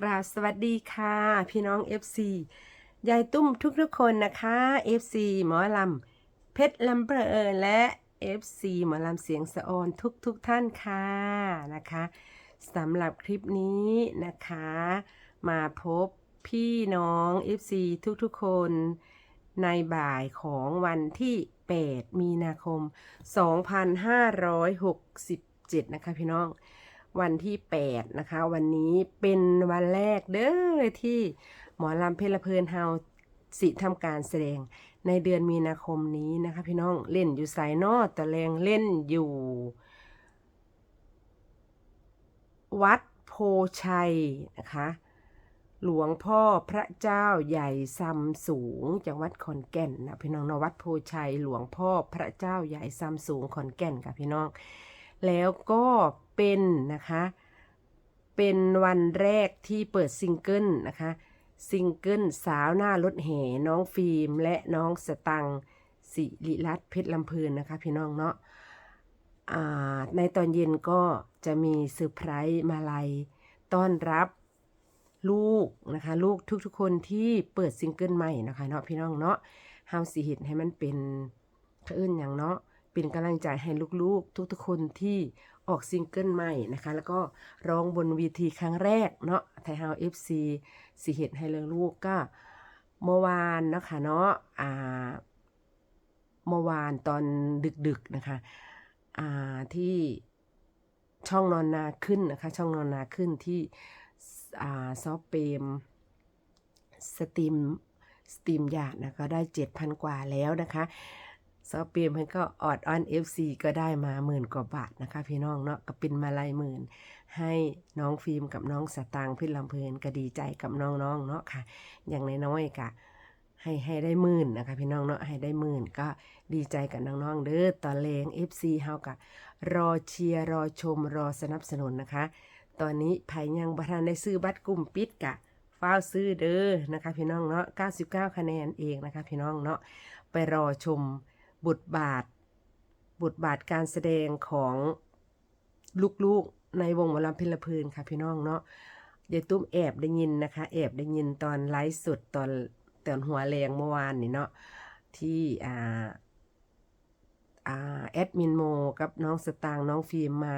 กราบสวัสดีค่ะ พี่น้อง FC ยายตุ้มทุกๆคนนะคะ FC หมอลำเพชรลำเพลินและ FC หมอลำเสียงสะออนทุกๆทท่านค่ะนะคะสำหรับคลิปนี้นะคะ มาพบพี่น้อง FC ทุกๆคนในบ่ายของวันที่ 8 มีนาคม 2567 นะคะพี่น้อง วันที่ 8 นะคะ วันนี้เป็นวันแรกเด้อที่หมอลำเพลเพลินเฮาสิทำการแสดงในเดือนมีนาคมนี้นะคะ พี่น้องเล่นอยู่ไซนอตะแรงเล่นอยู่ วัดโพชัยนะคะ หลวงพ่อพระเจ้าใหญ่ซัมสูงจังหวัดขอนแก่นนะพี่น้องนวัดโพชัย หลวงพ่อพระเจ้าใหญ่ซัมสูงขอนแก่นค่ะพี่น้อง แล้วก็เป็นนะคะ เป็นวันแรกที่เปิดซิงเกิลนะคะซิงเกิลสาวหน้ารถแห่น้องฟิล์ม และน้องสตังสิริรัตน์เพชรลำพลินนะคะพี่น้องเนาะาในตอนเย็นก็จะมีเซอร์ไพรส์มาลัย ต้อนรับลูกนะคะ ลูกทุกๆคนที่เปิดซิงเกิลใหม่นะคะเนาะพี่น้องเนาะเฮาสิเห็นให้มันเป็นเขาเอื่นอย่างเนาะ เป็นกำลังใจให้ลูกๆ ทุกๆคนที่ออกซิงเกิลใหม่นะคะ แล้วก็ร้องบนวีทีครั้งแรกเนาะไทยเฮาเอฟซีสิเห็ดให้ลูกก็เมื่อวานนะคะเนาะอ่าเมื่อวานตอนดึกๆนะคะอ่าที่ช่องนอนนาขึ้นนะคะ ช่องนอนนาขึ้นที่อ่าซอฟเปมสตรีมสตรีมหยาดนะก็ได้ 7,000 กว่าแล้วนะคะ ซอฟเปียมเพิ่นก็ออดออน FC ก็ได้มาหมื่นกว่าบาทนะคะ พี่น้องเนาะก็เป็นมาลายหมื่น ให้น้องฟิล์มกับน้องสตางค์พื่ลำเพลินก็ดีใจกับน้องๆเนาะค่ะ อย่างน้อยๆกะให้ให้ได้หมื่นนะคะ พี่น้องเนาะให้ได้หมื่นก็ดีใจกับน้องๆเด้อตอนเลง FC เฮากะรอเชียร์รอชมรอสนับสนุนนะคะ ตอนนี้ไผยังบ่ทันได้ซื้อบัตรกลุ่มปิดกะฟ้าซื้อเด้อนะคะ พี่น้องเนาะ99 คะแนนเองนะคะ พี่น้องเนาะไปรอชม บทบาท บทบาทการแสดงของลูกๆในวงหมอลำเพลเพลินค่ะพี่น้องเนาะยายตุ้มแอบได้ยินนะคะ แอบได้ยินตอนไลฟ์สดตอนตอนหัวแรงเมื่อวานนี่เนาะที่อ่าอ่าแอดมินโมกับน้องสตางน้องฟิล์มมา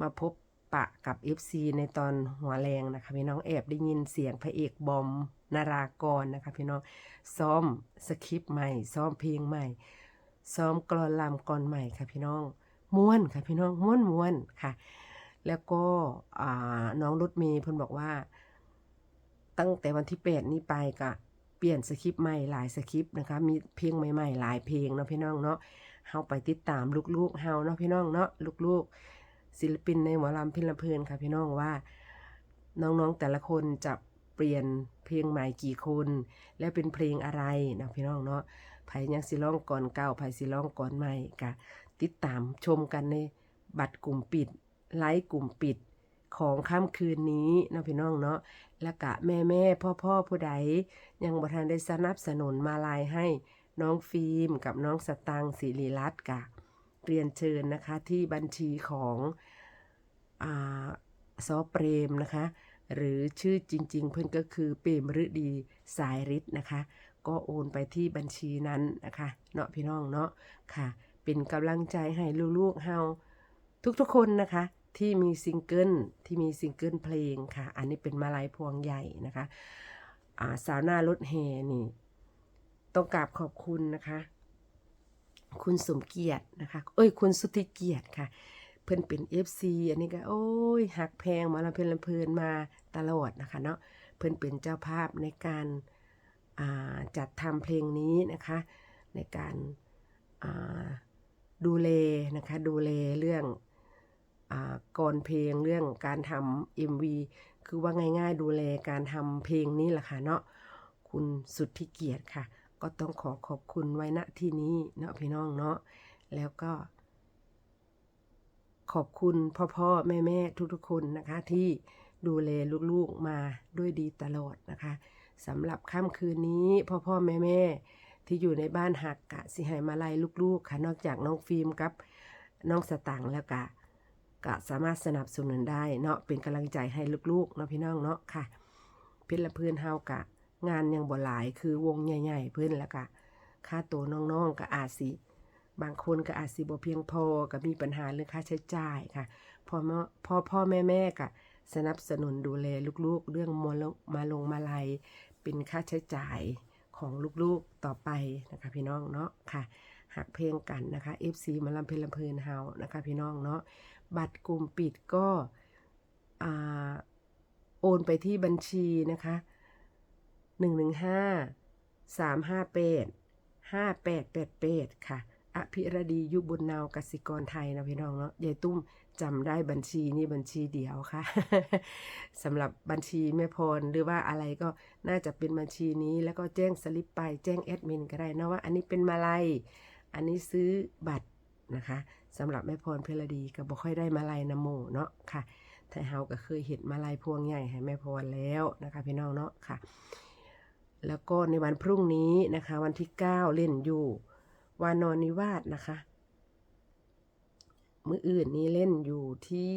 มาพบปะกับ FC ในตอนหัวแรงนะคะ พี่น้องแอบได้ยินเสียงพระเอกบอมนารากรนะคะ พี่น้องซ้อมสคริปต์ใหม่ ซ้อมเพลงใหม่ ซ้อมกลอนลำกลอนใหม่ค่ะพี่น้องม้วนค่ะพี่น้องม้วนม้วนค่ะ แล้วก็น้องรถเมย์เพิ่นบอกว่า ตั้งแต่วันที่แปดนี้ไปก็เปลี่ยนสคริปต์ใหม่หลายสคริปต์นะคะ มีเพลงใหม่ๆ หลายเพลงเนาะพี่น้องเนาะเฮาไปติดตามลูกๆเฮาเนาะพี่น้องเนาะลูกๆ ศิลปินในหมอลำพิลเพลินค่ะพี่น้องว่า น้องๆแต่ละคนจะเปลี่ยนเพลงใหม่กี่คน และเป็นเพลงอะไรนะพี่น้องเนาะ ไผยังสิร้องก่อนเก่าไผสิร้องก่อนใหม่กะติดตามชมกันในบัตรกลุ่มปิด ไลฟ์กลุ่มปิดของค่ำคืนนี้เนาะพี่น้องเนาะและกะแม่แม่พ่อพ่อผู้ใด ยังบทันได้สนับสนุนมาลายให้น้องฟิล์มกับน้องสตังศิริรัตน์กะ เรียนเชิญนะคะที่บัญชีของอซอเปรมนะคะ หรือชื่อจริง ๆ เพื่อนก็คือเปรมฤดีสายฤทธิ์นะคะ ก็โอนไปที่บัญชีนั้นนะคะเนาะพี่น้องเนาะค่ะ เป็นกำลังใจให้ลูกๆเฮาทุกๆคนนะคะที่มีซิงเกิลที่มีซิงเกิลเพลงค่ะ อันนี้เป็นมาลัยพวงใหญ่นะคะาสาวหน้ารถแห่นี่ ต้องกราบขอบคุณนะคะ คุณสมเกียรตินะคะ เอ้ย คุณสุธิเกียรติค่ะ เพิ่อนเป็น FC อันนี้ก็โอ้ยหักแพงมาลำเพลินลำเพลินมาตลอดนะคะเนาะเพิ่อนเป็นเจ้าภาพในการ จัดทำเพลงนี้นะคะในการาดูแลนะคะดูแลเรื่องอก่อนเพลงเรื่องการทำ MV คือว่าง่ายๆดูแลการทำเพลงนี้แหละค่ะเนาะคุณสุดที่เกียรติค่ะ ก็ต้องขอขอบคุณไว้ณที่นี้เนาะพี่น้องเนาะแล้วก็ ขอบคุณพ่อพ่อแม่แม่ทุกๆคนนะคะที่ดูแลลูกๆมาด้วยดีตลอดนะคะ สำหรับค่ำคืนนี้พ่อพ่อแม่แม่ที่อยู่ในบ้านหักกะสิหายมาลัยลูกๆ ค่ะ นอกจากน้องฟิล์มกับน้องสตังค์แล้วกะก็สามารถสนับสนุนได้เนาะเป็นกำลังใจให้ลูกๆเนาะพี่น้องเนาะค่ะ เพิ่นละเพื่อนเฮากะ งานยังบ่หลายคือวงใหญ่ๆเพิ่อนแล้วก็ค่าตัวน้องๆก็อาสิบางคนก็อาจสิบ่เพียงพอก็มีปัญหาเรื่องค่าใช้จ่ายค่ะพ่อแม่พ่อพ่อแม่แม่ก็สนับสนุนดูแลลูกๆ เรื่องมลมาลงมาลัย เป็นค่าใช้จ่ายของลูกๆต่อไปนะคะพี่น้องเนาะค่ะหักเพลงกันนะคะ FC มาลำเพลินลำเพลินเฮานะคะพี่น้องเนาะบัตรกลุ่มปิดก็โอนไปที่บัญชีนะคะหนึ่งหนึ่งห้าสามห้าแปดห้าแปดแปดแปดค่ะ อภิรดียุบุญนาวกสิกรไทยนะพี่น้องเนาะยายตุ้มจำได้บัญชีนี้บัญชีเดียวค่ะสำหรับบัญชีแม่พรหรือว่าอะไรก็น่าจะเป็นบัญชีนี้ แล้วก็แจ้งสลิปไปแจ้งแอดมินก็ได้นะว่าอันนี้เป็นมาลัยอันนี้ซื้อบัตรนะคะสำหรับแม่พรเพลดีก็บ่ค่อยได้มาลัยนโมเนาะค่ะแต่เฮาก็เคยเห็นมาลัยพวงใหญ่ให้แม่พรแล้วนะคะพี่น้องเนาะค่ะ แล้วก็ในวันพรุ่งนี้นะคะ วันที่ 9 เล่นอยู่ วานอนนิวาสนะคะ มืออื่นนี้เล่นอยู่ที่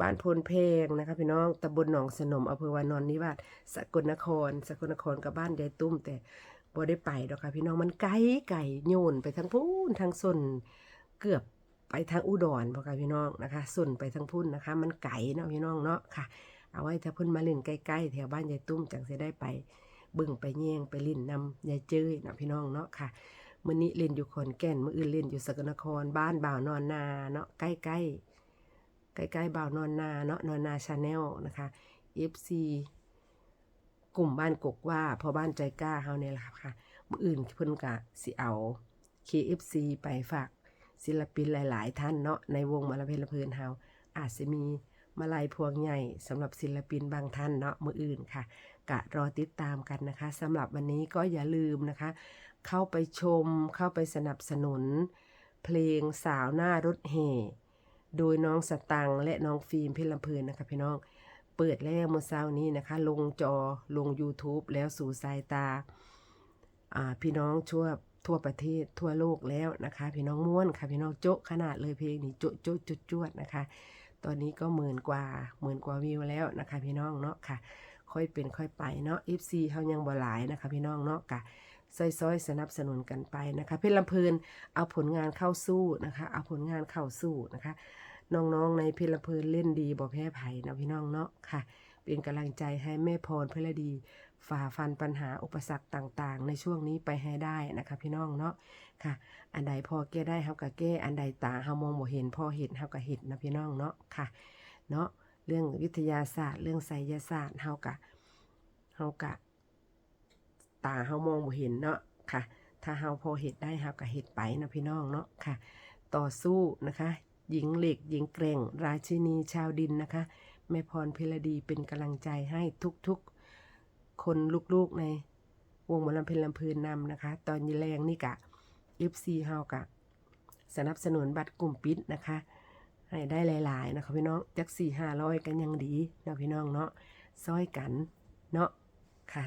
บ้านพลเพงนะคะพี่น้องตำบลหนองสนมอำเภอวานอนนิวาสสกลนคร สกลนครกับบ้านยายตุ้ม แต่บ่ได้ไปดอกค่ะพี่น้องมันไกลไก่โยนไปทางพูนทางส่วนเกือบไปทางอุดรบ่ค่ะพี่น้องนะคะส่วนไปทางพุ่นนะคะ มันไก่เนาะพี่น้องเนาะค่ะ เอาไว้ถ้าเพิ่นมาเล่นใกล้ๆแถวบ้านยายตุ้มจังสิได้ไป บิ่งไปแย่งไปเล่นนำยายเจ้ยเนาะพี่น้องเนาะค่ะมื้อนี้เล่นอยู่ขอนแก่นมื้ออื่นเล่นอยู่สกลนครบ้านบ่าวนอนนาเนาะใกล้ๆใกล้ๆบ่าวนอนนาเนาะนอนนาชาแนลนะคะ FC กลุ่มบ้านกกว่าพอบ้านใจกล้าเฮาเนี่ยแหละค่ะมื้ออื่นเพิ่นก็สิเอา KFC ไปฝากศิลปินหลาย ๆ ท่านเนาะในวงมาลเพลินลำเพลินเฮาอาจจะมี มาลัยพวงใหญ่สำหรับศิลปินบางท่านเนาะมืออื่นค่ะ กะรอติดตามกันนะคะสำหรับวันนี้ก็อย่าลืมนะคะ เข้าไปชมเข้าไปสนับสนุน เพลงสาวหน้ารถแห่โดยน้องสตังและน้องฟิล์มเพชรลำเพลินนะคะพี่น้องเปิดแล้วเมื่อเช้านี้นะคะ ลงจอลง YouTube แล้วสู่สายตาพี่น้องทั่วทั่วประเทศทั่วโลกแล้วนะคะ พี่น้องม้วนค่ะพี่น้องโจ๊ะขนาดเลยเพลงนี้โจ๊ะโจ๊ะจุดจวดนะคะ ตอนนี้ก็หมื่นกว่าหมื่นกว่าวิวแล้วนะคะพี่น้องเนาะค่ะ ค่อยเป็นค่อยไปเนาะ FC เขายังบ่หลายนะคะพี่น้องเนาะค่ะซอยๆสนับสนุนกันไปนะคะ เพชรลำเพลินเอาผลงานเข้าสู้นะคะ เอาผลงานเข้าสู้นะคะ น้องๆในเพชรลำเพลินเล่นดีบ่แพ้ไผ่นะพี่น้องเนาะค่ะ เป็นกำลังใจให้แม่พรเพลดี ฝ่าฟันปัญหาอุปสรรคต่างๆ ในช่วงนี้ไปให้ได้นะคะพี่น้องเนาะค่ะ อันใดพอแก้ได้เฮาก็แก้อันใดตาเฮามองบ่เห็นพอเห็นเฮาก็เห็นนะพี่น้องเนาะค่ะเนาะเรื่องวิทยาศาสตร์ เรื่องไสยศาสตร์เฮากะเฮากะตาเฮามองบ่เห็นเนาะค่ะ ถ้าเฮาพอเห็ดได้เฮาก็เห็ดไปนะพี่น้องเนาะค่ะ ต่อสู้นะคะ หญิงเหล็กหญิงแกร่ง ราชินีชาวดินนะคะ แม่พรพิรดีเป็นกำลังใจให้ทุกๆ คนลูกๆในวงหมอลำเพลินลำเพลินนำนะคะ ตอนยีแรงนี่กะ FC เฮากะ สนับสนุนบัตรกลุ่มปิดนะคะ ให้ได้หลาย ๆ นะคะพี่น้องจักสี่ห้าร้อยกันยังดีนะพี่น้องเนาะซอยกันเนาะค่ะ